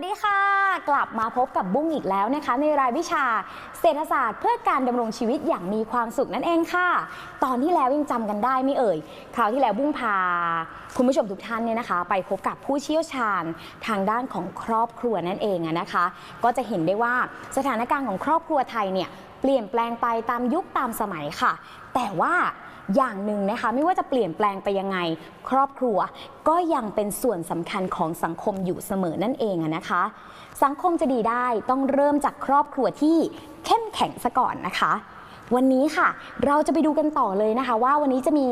วัสดีค่ะ กลับมาพบกับบุ้งอีกแล้วนะคะ ในรายวิชาเศรษฐศาสตร์เพื่อการดำรงชีวิตอย่างมีความสุขนั่นเองค่ะ ตอนที่แล้วยังจำกันได้ไม่เอ่ย คราวที่แล้วบุ้งพา คุณผู้ชมทุกท่านเนี่ยนะคะ ไปพบกับผู้เชี่ยวชาญทางด้านของครอบครัวนั่นเองนะคะ ก็จะเห็นได้ว่าสถานการณ์ของครอบครัวไทยเนี่ยเปลี่ยนแปลงไปตามยุคตามสมัยค่ะ แต่ว่า อย่างหนึ่งนะคะ ไม่ว่าจะเปลี่ยนแปลงไปยังไง ครอบครัวก็ยังเป็นส่วนสำคัญของสังคมอยู่เสมอนั่นเองนะคะ สังคมจะดีได้ต้องเริ่มจากครอบครัวที่เข้มแข็งซะก่อนนะคะวันนี้ค่ะ เราจะไปดูกันต่อเลยนะคะ ว่าวันนี้จะมี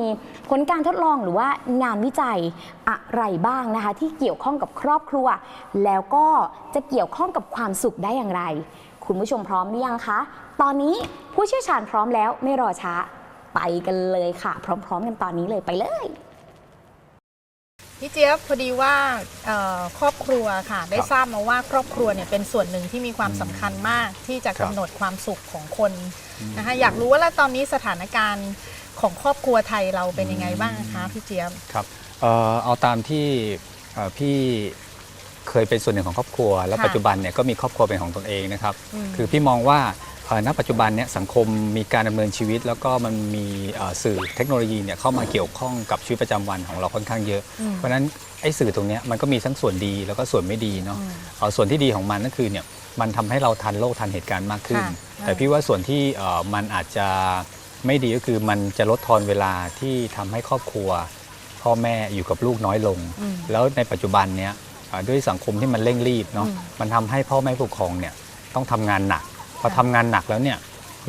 ผลการทดลองหรือว่างานวิจัยอะไรบ้างนะคะ ที่เกี่ยวข้องกับครอบครัว แล้วก็จะเกี่ยวข้องกับความสุขได้อย่างไร คุณผู้ชมพร้อมหรือยังคะ ตอนนี้ผู้เชี่ยวชาญพร้อมแล้วไม่รอช้า ไปกันเลยค่ะ พร้อม ๆ กันตอนนี้เลยไปเลยพี่เจี๊ยบพอดีว่าเอ่อครอบครัวค่ะ ได้ครับทราบมาว่าครอบครัวเนี่ยเป็นส่วนหนึ่งที่มีความสำคัญมากที่จะครักำบหนดความสุขของคนนะคะอยากรู้ว่าแล้วตอนนี้สถานการณ์ของครอบครัวไทยเราเป็นยังไงบ้างคะพี่เจี๊ยบครับเอ่อเอาตามที่เอ่อพี่เคยเป็นส่วนหนึ่งของครอบครัว แล้วค่ะปัจจุบันเนี่ยก็มีครอบครัวเป็นของตนเองนะครับอืมคือพี่มองว่าเอ่อ ณปัจจุบันเนี่ยสังคมมีการดำเนินชีวิต แล้วก็มันมีเอ่อสื่อเทคโนโลยีเนี่ยเข้ามาเกี่ยวข้องกับชีวิตประจำวันของเราค่อนข้างเยอะอืมเพราะฉะนั้นไอ้สื่อตรงเนี้ยมันก็มีทั้งส่วนดีแล้วก็ส่วนไม่ดีเนาะอืมเอ่อส่วนที่ดีของมันก็คือเนี่ยมันทำให้เราทันโลกทันเหตุการณ์มากขึ้นค่ะแต่พี่ว่าส่วนที่เอ่อมันอาจจะไม่ดีก็คือมันจะลดทอนเวลาที่ทำให้ครอบครัว พ่อแม่อยู่กับลูกน้อยลงอืมแล้วในปัจจุบันเนี้ยเอ่อด้วยสังคมที่มันเร่งรีบเนาะอืมมันทำให้พ่อแม่ผู้ปกครองเนี่ยต้องทำงานหนัก พอทำงานหนักแล้วเนี่ย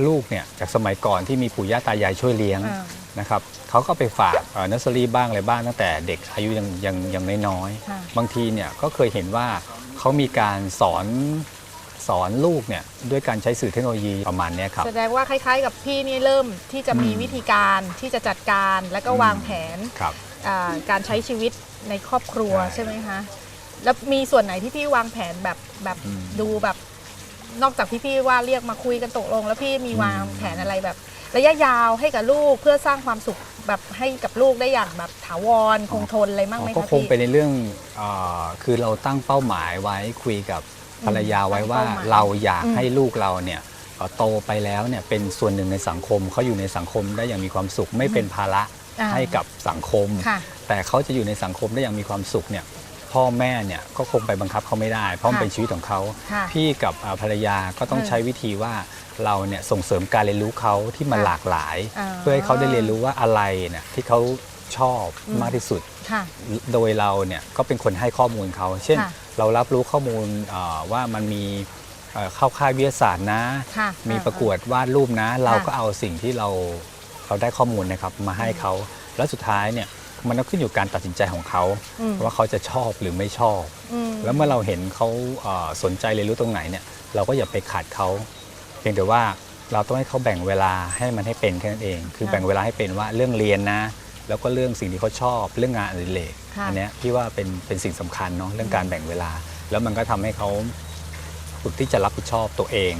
ลูกเนี่ยจากสมัยก่อนที่มีปู่ย่าตายายช่วยเลี้ยงอ่า นะครับเขาก็ไปฝากเนอร์เซอรี่อ nursery บ้างอะไรบ้างตั้งแต่เด็กอายุยังยังยังน้อยค่ะ ๆบางทีเนี่ยก็เคยเห็นว่าเขามีการสอนสอนลูกเนี่ยด้วยการใช้สื่อเทคโนโลยีประมาณเนี้ยครับ แสดงว่าคล้ายๆ กับพี่นี่เริ่มที่จะมีอืมวิธีการที่จะจัดการแล้วก็อืม วางแผนครับ อ่าการใช้ชีวิตในครอบครัวใช่ ใช่ไหมคะ แล้วมีส่วนไหนที่พี่วางแผนแบบแบบอืม ดูแบบ นอกจากที่พี่ว่าเรียกมาคุยกันตกลง แล้วพี่มีอืมวางแผนอะไรแบบ ระยะยาวให้กับลูกเพื่อสร้างความสุขแบบให้กับลูกได้อย่างแบบถาวรคงทนอะไรบ้างไหมก็คะคงพี่ เป็นในเรื่องเออคือเราตั้งเป้าหมายไว้คุยกับภรรยาไว้ว่าตั้งเป้าหมายเราอยากอืมให้ลูกเราเนี่ยเอ่อโตไปแล้วเนี่ยเป็นส่วนหนึ่งในสังคมเขาอยู่ในสังคมได้อย่างมีความสุข ไม่เป็นภาระอ่าให้กับสังคม ค่ะแต่เขาจะอยู่ในสังคมได้อย่างมีความสุขเนี่ย พ่อแม่เนี่ยก็คงไปบังคับเขาไม่ได้ เพราะมันค่ะเป็นชีวิตของเขา ค่ะพี่กับอ่าภรรยาก็ต้องอืมใช้วิธีว่าเราเนี่ยส่งเสริมการเรียนรู้เขาที่มันค่ะหลากหลาย อ่า เพื่อให้เขาได้เรียนรู้ว่าอะไรเนี่ยที่เขาชอบอืมมากที่สุด ค่ะ โดยเราเนี่ยก็เป็นคนให้ข้อมูลเขา เช่น ค่ะเรารับรู้ข้อมูลเอ่อว่ามันมีเอ่อเข้าค่ายวิทยาศาสตร์นะ ค่ะมีอ่าประกวดวาดรูปนะ เราค่ะก็เอาสิ่งที่เราเราได้ข้อมูลนะครับมาให้เขา แล้วสุดท้ายเนี่ย มันก็ขึ้นอยู่กับการตัดสินใจของเขาอืมว่าเขาจะชอบหรือไม่ชอบอืมแล้วเมื่อเราเห็นเขาเอ่อสนใจเรียนรู้ตรงไหนเนี่ยเราก็อย่าไปขัดเขาเพียงแต่ว่าเราต้องให้เขาแบ่งเวลาให้มันให้เป็นแค่นั้นเอง คือค่ะแบ่งเวลาให้เป็นว่าเรื่องเรียนนะ แล้วก็เรื่องสิ่งที่เขาชอบ เรื่องงานอดิเรกค่ะอันเนี้ยพี่ว่าเป็นเป็นสิ่งสำคัญเนาะเรื่องการแบ่งเวลา แล้วมันก็ทำให้เขาฝึกที่จะรับผิดชอบตัวเอง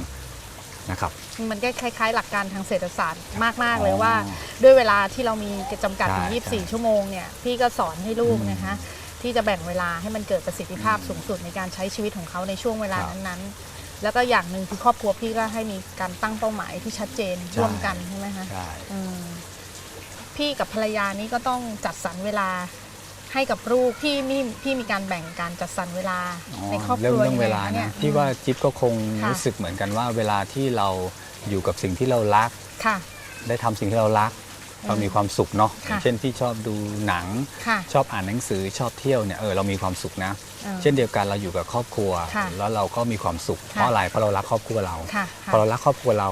นะครับ มันก็คล้ายๆ หลักการทางเศรษฐศาสตร์มาก ๆ เลยอ๋อว่า ด้วยเวลาที่เรามีจำกัดถึงใช่24 ชั่วโมงเนี่ยพี่ก็สอนให้ลูกอืมนะคะที่จะแบ่งเวลาให้มันเกิดประสิทธิภาพสูงสุดในการใช้ชีวิตของเขาในช่วงเวลาครับนั้นๆ แล้วก็อย่างหนึ่งคือครอบครัวพี่ก็ให้มีการตั้งเป้าหมายที่ชัดเจนใช่ร่วมกันใช่ไหมคะใช่อืมพี่กับภรรยานี้ก็ต้องจัดสรรเวลา ให้กับลูกพี่มีพี่มีการแบ่งการจัดสรรเวลาอ๋อในครอบคเรื่องรัวเรื่องเวลายังไงคะนะยพี่ว่าจิ๊บก็คงค่ะรู้สึกเหมือนกันว่าเวลาที่เราอยู่กับสิ่งที่เรารักค่ะได้ทำสิ่งที่เรารักอืมเรามีความสุขเนาะอค่ะย่างเช่นพี่ชอบดูหนังค่ะชอบอ่านหนังสือชอบเที่ยวเนี่ยเออเรามีความสุขนะอ่าเช่นเดียวกันเราอยู่กับครอบครัวค่ะแล้วเราก็มีความสุขค่ะเพราะอะไรเพราะเรารักครอบครัวเราค่ะพอเรารักครอบครัวเรา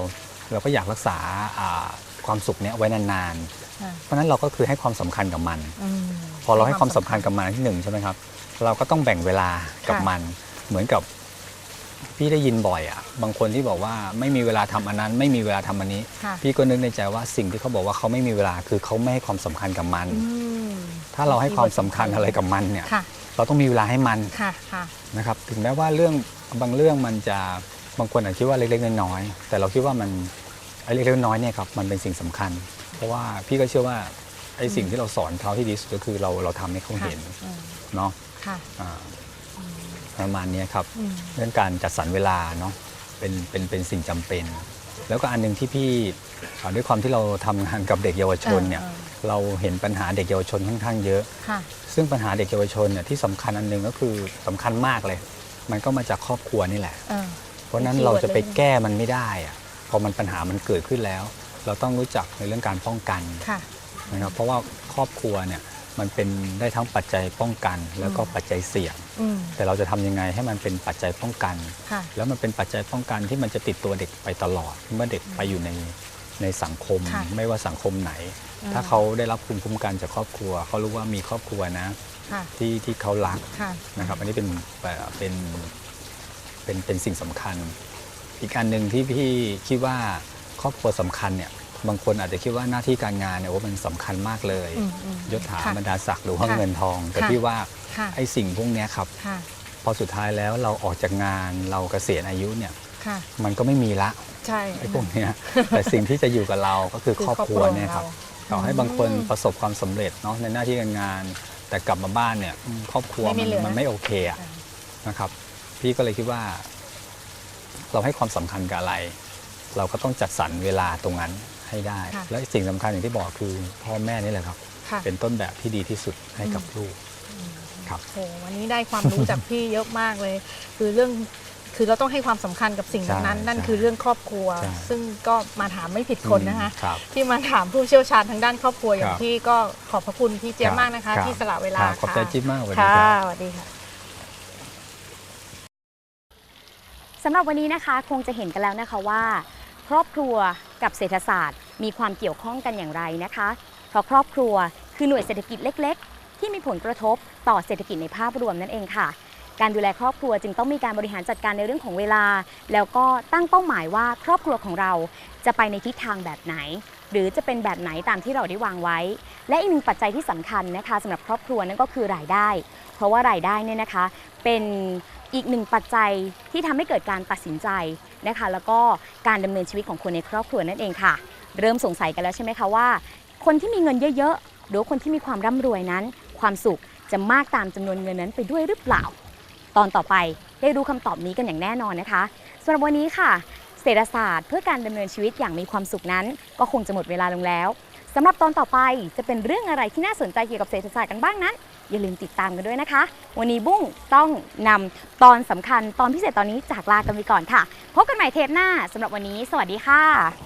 เราก็อยากรักษาอ่าความสุขเนี้ยไว้นานค่ะๆ เพราะฉะนั้นเราก็คือให้ความสำคัญกับมันอืมพอเราให้ความสำคัญกับมันที่หนึ่งใช่ไหมครับ เราก็ต้องแบ่งเวลากับค่ะมัน เหมือนกับพี่ได้ยินบ่อยอะ บางคนที่บอกว่าไม่มีเวลาทำอันนั้น ไม่มีเวลาทำอันนี้ค่ะพี่ก็นึกในใจว่าสิ่งที่เขาบอกว่าเขาไม่มีเวลาคือเขาไม่ให้ความสำคัญกับมันอืมถ้าเราให้ความสำคัญอะไรกับมันเนี่ยค่ะเราต้องมีเวลาให้มันค่ะค่ะนะครับ ถึงแม้ว่าเรื่องบางเรื่องมันจะบางคนอาจคิดว่าเล็กๆน้อยๆแต่เราคิดว่ามันไอ้เล็กๆน้อยๆเนี่ยครับมันเป็นสิ่งสำคัญ เพราะว่าพี่ก็เชื่อว่าไอ้สิ่งที่เราสอนเขาที่ดีที่สุดก็คือเราเราทำให้เขาเห็นอืมเนาะค่ะอ่าประมาณเนี้ยครับอืมเรื่องการจัดสรรเวลาเนาะเป็นเป็นเป็นสิ่งจำเป็น แล้วก็อันหนึงที่พี่เอ่อด้วยความที่เราทำงานกับเด็กเยาวชนเนี่ยเออเราเห็นปัญหาเด็กเยาวชนค่อนข้างเยอะค่ะซึ่งปัญหาเด็กเยาวชนเนี่ยที่สำคัญอันหนึงก็คือสำคัญมากเลย มันก็มาจากครอบครัวนี่แหละเออเพราะฉะนั้นเป็นคีย์เราเวิร์ดจะไปเลยแก้มันไม่ได้อะพอมันปัญหามันเกิดขึ้นแล้ว เราต้องรู้จักในเรื่องการป้องกันค่ะ นะครับเพราะว่าครอบครัวเนี่ยมันเป็นได้ทั้งปัจจัยป้องกัน แล้วก็อืมปัจจัยเสี่ยง อืม แต่เราจะทำยังไงให้มันเป็นปัจจัยป้องกัน ค่ะ แล้วมันเป็นปัจจัยป้องกันที่มันจะติดตัวเด็กไปตลอด เมื่อเด็กไปอยู่ในในสังคม ค่ะไม่ว่าสังคมไหน อืม ถ้าเขาได้รับภูมิคุ้มกันจากครอบครัว เขารู้ว่ามีครอบครัวนะค่ะ ที่ที่เขารักค่ะ นะครับอันนี้เป็นเอ่อเป็นเป็นเป็นสิ่งสำคัญ อีกอันหนึ่งที่พี่คิดว่า ครอบครัวสำคัญเนี่ยบางคนอาจจะคิดว่าหน้าที่การงานเนี่ยว่ามันสำคัญมากเลยอืมอืมยศถาค่ะบรรดาศักดิ์หรือว่าค่ะเงินทอง แต่ค่ะพี่ว่าค่ะไอ้สิ่งพวกเนี้ยครับค่ะพอสุดท้ายแล้วเราออกจากงานเราเกษียณอายุเนี่ยค่ะมันก็ไม่มีละใช่ไอ้พวกเนี้ยแต่สิ่งที่จะอยู่กับเราก็คือคือครอบครัวครอบครัวเนี่ยครับของเราต่อให้บางคนอืมประสบความสำเร็จเนาะในหน้าที่การงาน แต่กลับมาบ้านเนี่ยอืมครอบครัวไม่มีมันเหลือมันไม่โอเคอะนะครับ พี่ก็เลยคิดว่า เราให้ความสำคัญกับอะไร เราก็ต้องจัดสรรเวลาตรงนั้นให้ได้ ค่ะและสิ่งสำคัญอย่างที่บอกคือพ่อแม่นี่แหละครับ ค่ะเป็นต้นแบบที่ดีที่สุดให้กับอืมลูก ครับโหวันนี้ได้ความรู้ จากพี่เยอะมากเลย คือเรื่องคือเราต้องให้ความสำคัญกับสิ่งนั้นใช่นั่นใช่คือเรื่องครอบครัว ใช่ ซึ่งก็มาถามไม่ผิดคนนะคะครับ ที่มาถามผู้เชี่ยวชาญทางด้านครอบครัวอย่าคงรับที่ก็ขอบพระคุณพี่เจี๊ยบครับมากนะคะครับที่สละเวลาครับขอบใจค่ะจิ๊บมากสวัสดีค่ะครับ สวัสดีค่ะ สำหรับวันนี้นะคะคงจะเห็นกันแล้วนะคะว่า ครอบครัวกับเศรษฐศาสตร์ มีความเกี่ยวข้องกันอย่างไรนะคะ เพราะครอบครัวคือหน่วยเศรษฐกิจเล็ก ๆ ที่มีผลกระทบต่อเศรษฐกิจในภาพรวมนั่นเองค่ะ การดูแลครอบครัวจึงต้องมีการบริหารจัดการในเรื่องของเวลา แล้วก็ตั้งเป้าหมายว่าครอบครัวของเราจะไปในทิศทางแบบไหน หรือจะเป็นแบบไหนตามที่เราได้วางไว้ และอีกหนึ่งปัจจัยที่สำคัญนะคะสำหรับครอบครัวนั่นก็คือรายได้ เพราะว่ารายได้เนี่ยนะคะเป็นอีกหนึ่งปัจจัยที่ทำให้เกิดการตัดสินใจ นะคะ แล้วก็การดำเนินชีวิตของคนในครอบครัวนั่นเองค่ะ เริ่มสงสัยกันแล้วใช่ไหมคะว่า คนที่มีเงินเยอะๆ หรือคนที่มีความร่ำรวยนั้น ความสุขจะมากตามจำนวนเงินนั้นไปด้วยหรือเปล่า ตอนต่อไปได้รู้คำตอบนี้กันอย่างแน่นอนนะคะสำหรับวันนี้ค่ะ เศรษฐศาสตร์เพื่อการดำเนินชีวิตอย่างมีความสุขนั้น ก็คงจะหมดเวลาลงแล้วสำหรับตอนต่อไปจะเป็นเรื่องอะไรที่น่าสนใจเกี่ยวกับเศรษฐศาสตร์กันบ้างนั้น อย่าลืมติดตามกันด้วยนะคะ วันนี้บุ้งต้องนำตอนสำคัญตอนพิเศษตอนนี้จากลากันไปก่อนค่ะ พบกันใหม่เทปหน้าสำหรับวันนี้ สวัสดีค่ะ